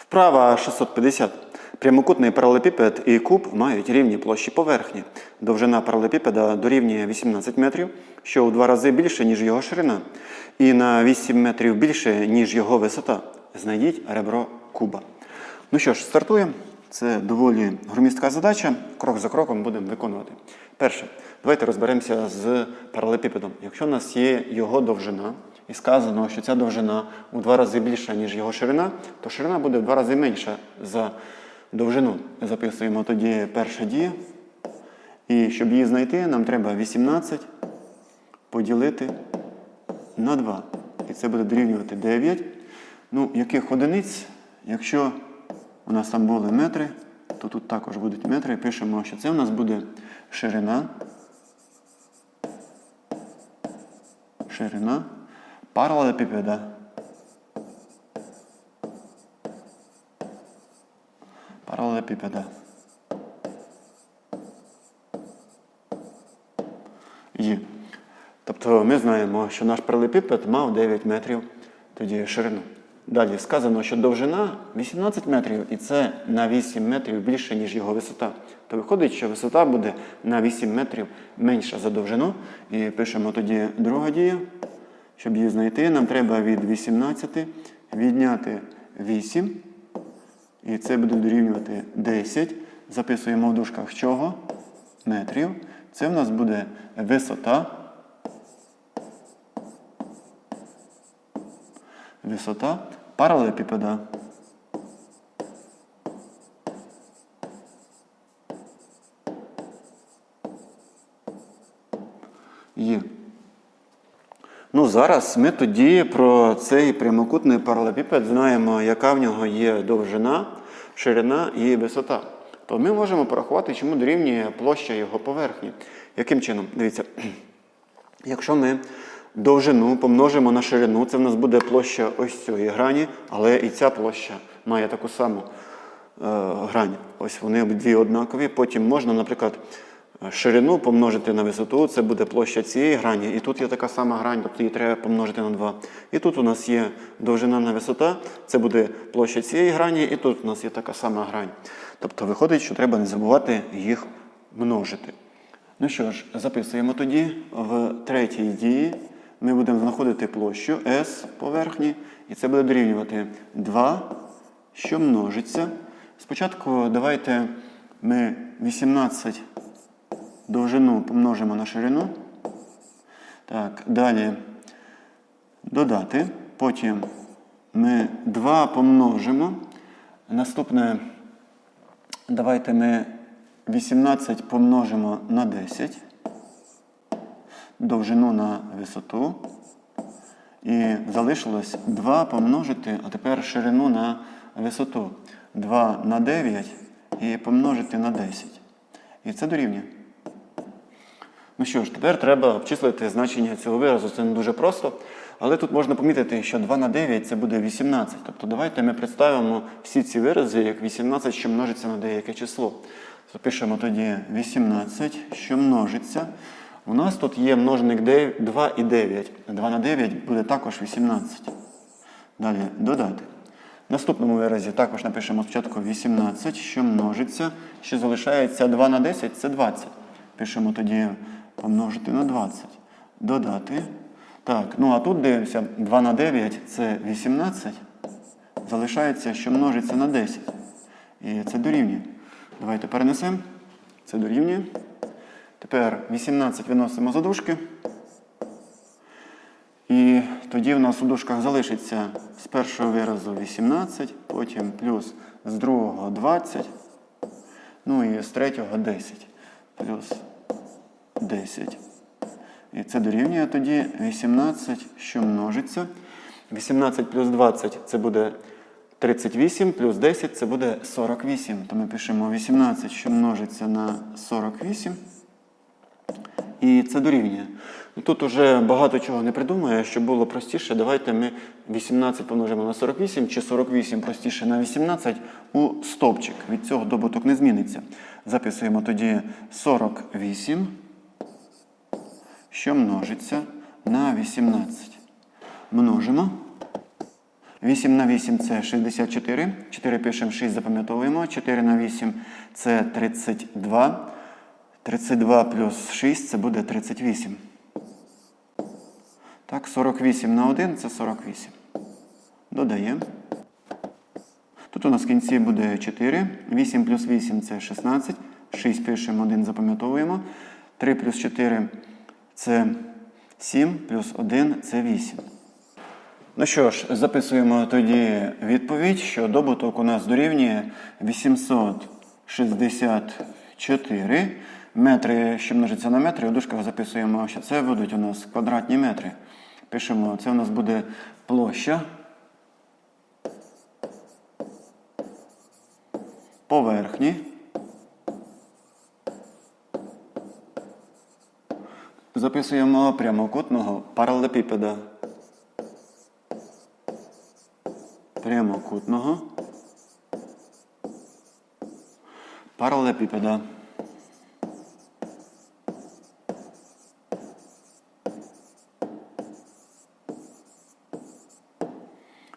Вправа 650. Прямокутний паралелепіпед і куб мають рівні площі поверхні. Довжина паралелепіпеда дорівнює 18 метрів, що у два рази більше, ніж його ширина, і на 8 метрів більше, ніж його висота. Знайдіть ребро куба. Ну що ж, стартуємо. Це доволі громістка задача. Крок за кроком будемо виконувати. Перше, давайте розберемося з паралелепіпедом. Якщо у нас є його довжина, і сказано, що ця довжина у два рази більша, ніж його ширина, то ширина буде в два рази менша за довжину. Записуємо тоді перша дія. І щоб її знайти, нам треба 18 поділити на 2. І це буде дорівнювати 9. Ну, яких одиниць? Якщо у нас там були метри, то тут також будуть метри. Пишемо, що це у нас буде ширина. Ширина паралелепіпеда. Паралелепіпеда. Є. Тобто ми знаємо, що наш паралелепіпед мав 9 метрів тоді ширину. Далі сказано, що довжина 18 метрів, і це на 8 метрів більше, ніж його висота. То виходить, що висота буде на 8 метрів менша за довжину. І пишемо тоді друга дія. Щоб її знайти, нам треба від 18 відняти 8. І це буде дорівнювати 10. Записуємо в дужках чого? Метрів. Це в нас буде висота. Висота паралелепіпеда. Є. Ну, зараз ми тоді про цей прямокутний паралелепіпед знаємо, яка в нього є довжина, ширина і висота. То ми можемо порахувати, чому дорівнює площа його поверхні. Яким чином? Дивіться, якщо ми довжину помножимо на ширину, це в нас буде площа ось цієї грані, але і ця площа має таку саму е, грань. Ось вони обидві однакові. Потім можна, наприклад, ширину помножити на висоту, це буде площа цієї грані. І тут є така сама грань, тобто її треба помножити на 2. І тут у нас є довжина на висота, це буде площа цієї грані, і тут у нас є така сама грань. Тобто виходить, що треба не забувати їх множити. Ну що ж, записуємо тоді в третій дії. Ми будемо знаходити площу S поверхні, і це буде дорівнювати 2, що множиться. Спочатку давайте ми 18 довжину помножимо на ширину. Так, далі додати. Потім ми 2 помножимо. Наступне, давайте ми 18 помножимо на 10. Довжину на висоту. І залишилось 2 помножити, а тепер ширину на висоту. 2 на 9 і помножити на 10. І це дорівнює. Ну що ж, тепер треба обчислити значення цього виразу. Це не дуже просто. Але тут можна помітити, що 2 на 9 це буде 18. Тобто давайте ми представимо всі ці вирази як 18, що множиться на деяке число. Запишемо тоді 18, що множиться. У нас тут є множник 2 і 9. 2 на 9 буде також 18. Далі додати. В наступному виразі також напишемо спочатку 18, що множиться, що залишається 2 на 10 це 20. Пишемо тоді помножити на 20. Додати. Так, ну а тут дивимося, 2 на 9 це 18. Залишається, що множиться на 10. І це дорівнює. Давайте перенесемо. Це дорівнює. Тепер 18 виносимо за дужки. І тоді в нас у дужках залишиться з першого виразу 18, потім плюс з другого 20, ну і з третього 10. Плюс 10. І це дорівнює тоді 18, що множиться. 18 плюс 20 це буде 38, плюс 10 це буде 48. То ми пишемо 18, що множиться на 48. І це дорівнює. Ну, Тут уже багато чого не придумає, щоб було простіше. Давайте ми 18 помножимо на 48, чи 48 простіше на 18 у стовпчик. Від цього добуток не зміниться. Записуємо тоді 48, що множиться на 18. Множимо. 8 на 8 це 64. 4 пишемо, 6 запам'ятовуємо. 4 на 8 це 32. 32 плюс 6 це буде 38. Так, 48 на 1 це 48. Додаємо. Тут у нас в кінці буде 4. 8 плюс 8 це 16. 6 пишемо, 1 запам'ятовуємо. 3 плюс 4 це 7, плюс 1 це 8. Ну що ж, записуємо тоді відповідь, що добуток у нас дорівнює 864 метри, що множиться на метри. У дужках записуємо, що це будуть у нас квадратні метри. Пишемо, це у нас буде площа поверхні. Записуємо прямокутного паралелепіпеда. Прямокутного паралелепіпеда.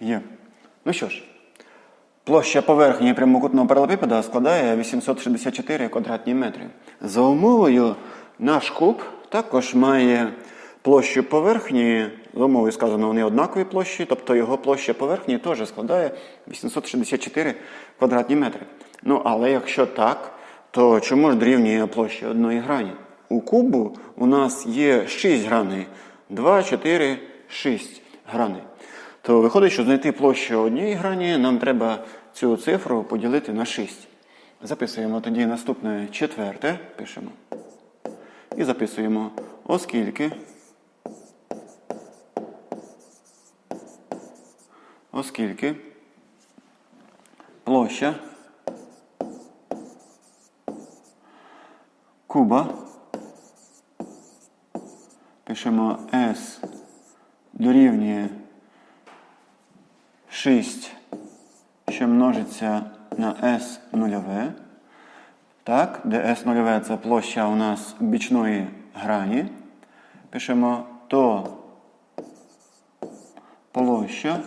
Є. Ну що ж, площа поверхні прямокутного паралелепіпеда складає 864 квадратні метри. За умовою, наш куб також має площу поверхні, за умовою сказано, вони однакові площі, тобто його площа поверхні теж складає 864 квадратні метри. Ну, але якщо так, то чому ж дорівнює площа одної грані? У кубу у нас є 6 граней. 2, 4, 6 граней. То виходить, що знайти площу однієї грані, нам треба цю цифру поділити на 6. Записуємо тоді наступне четверте, пишемо. І записуємо, оскільки. Оскільки площа куба пишемо S дорівнює 6, що множиться на S нульове. Так, де S нульове це площа у нас бічної грані. Пишемо то площа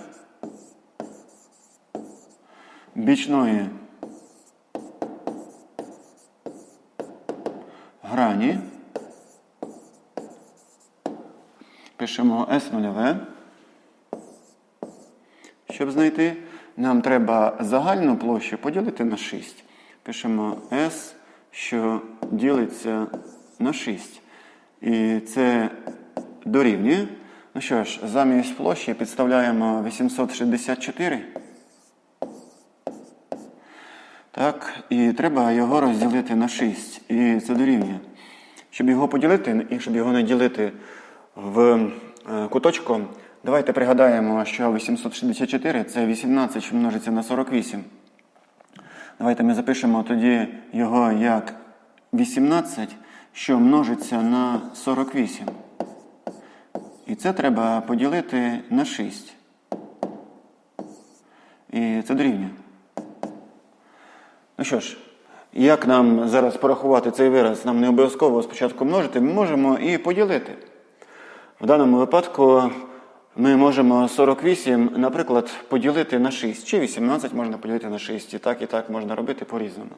бічної грані. Пишемо S нульове. Щоб знайти, нам треба загальну площу поділити на 6. Пишемо S, що ділиться на 6. І це дорівнює. Ну що ж, замість площі підставляємо 864. Так, і треба його розділити на 6. І це дорівнює. Щоб його поділити, і щоб його не ділити в е, куточку, давайте пригадаємо, що 864 це 18, що множиться на 48. Давайте ми запишемо тоді його як 18, що множиться на 48. І це треба поділити на 6. І це дорівнює. Ну що ж, як нам зараз порахувати цей вираз? Нам не обов'язково спочатку множити, ми можемо і поділити. В даному випадку ми можемо 48, наприклад, поділити на 6. Чи 18 можна поділити на 6. І так, і так можна робити по-різному.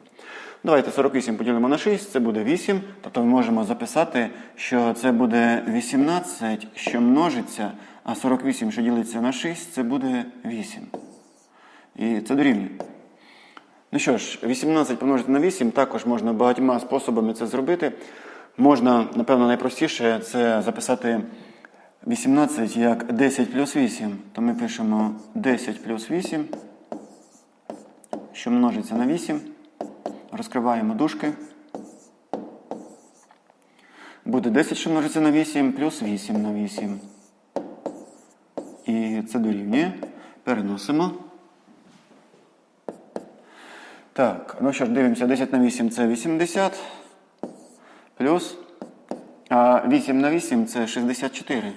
Давайте 48 поділимо на 6, це буде 8. Тобто ми можемо записати, що це буде 18, що множиться, а 48, що ділиться на 6, це буде 8. І це дорівнює. Ну що ж, 18 помножити на 8 також можна багатьма способами це зробити. Можна, напевно, найпростіше це записати 18 як 10 плюс 8. То ми пишемо 10 плюс 8, що множиться на 8. Розкриваємо дужки. Буде 10, що множиться на 8, плюс 8 на 8. І це дорівнює. Переносимо. Так, ну що ж, дивимося, 10 на 8 це 80. Плюс. А 8 на 8 це 64.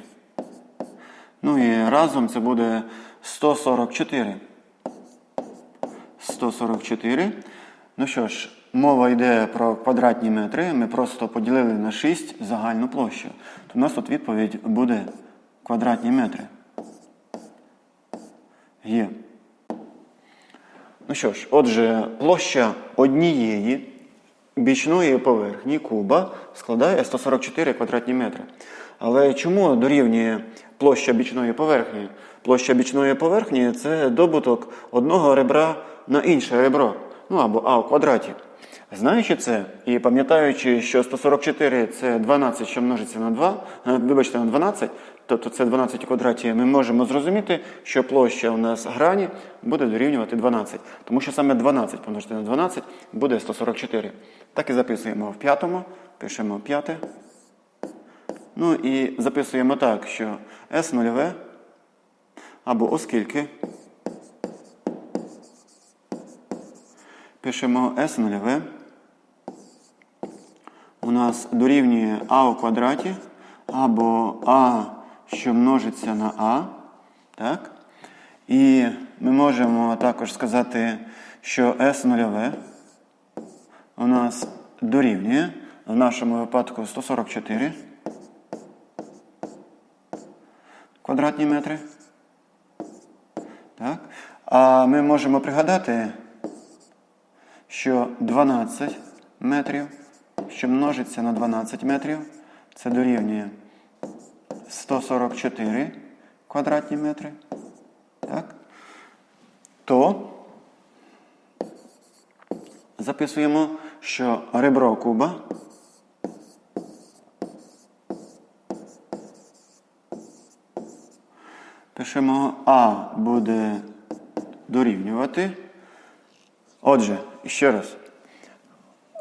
Ну і разом це буде 144. 144. Ну що ж, мова йде про квадратні метри. Ми просто поділили на 6 загальну площу. То у нас тут відповідь буде квадратні метри. Є. Ну що ж, отже, площа однієї бічної поверхні куба складає 144 квадратні метри. Але чому дорівнює площа бічної поверхні? Площа бічної поверхні це добуток одного ребра на інше ребро, ну або а в квадраті. Знаючи це і пам'ятаючи, що 144 це 12, що множиться на 2, е, вибачте, на 12, тобто це 12 у квадраті, ми можемо зрозуміти, що площа у нас грані буде дорівнювати 12. Тому що саме 12 помножити на 12 буде 144. Так і записуємо в п'ятому, пишемо п'яте. Ну і записуємо так, що S нульове або оскільки пишемо S нульове у нас дорівнює А у квадраті або А, що множиться на А. Так? І ми можемо також сказати, що S нульове у нас дорівнює в нашому випадку 144 квадратні метри. Так? А ми можемо пригадати, що 12 метрів, що множиться на 12 метрів, це дорівнює 144 квадратні метри. Так? То записуємо, що ребро куба пишемо А буде дорівнювати. Отже, ще раз.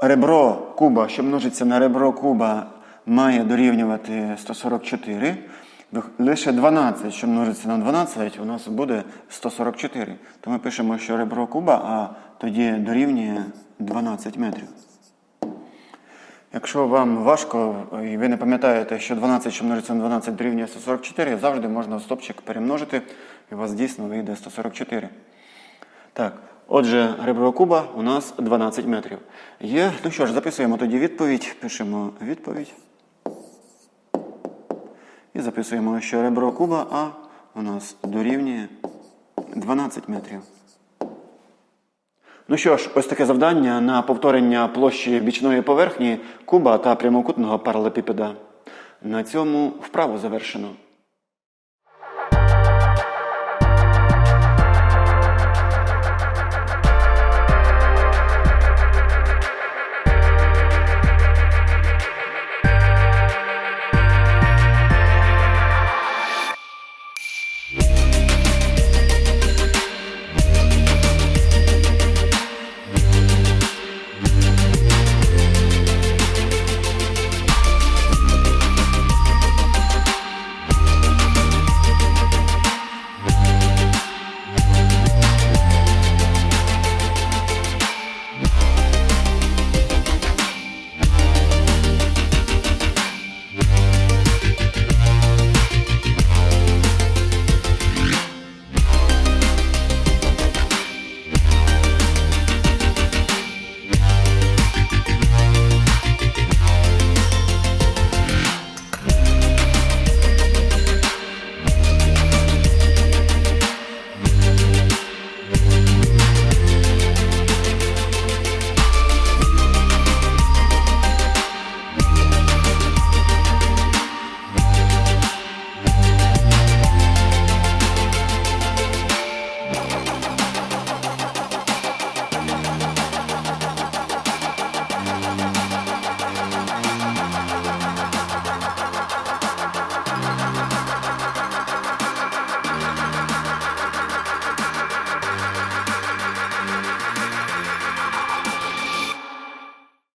Ребро куба, що множиться на ребро куба, має дорівнювати 144. Лише 12, що множиться на 12, у нас буде 144. То ми пишемо, що ребро куба, а тоді дорівнює 12 метрів. Якщо вам важко і ви не пам'ятаєте, що 12, що множиться на 12 дорівнює 144, завжди можна стопчик перемножити, і у вас дійсно вийде 144. Так, отже, ребро куба у нас 12 метрів. Є. Ну що ж, записуємо тоді відповідь. Пишемо відповідь. І записуємо, що ребро куба А у нас дорівнює 12 метрів. Ну що ж, ось таке завдання на повторення площі бічної поверхні куба та прямокутного паралепіпеда. На цьому вправу завершено.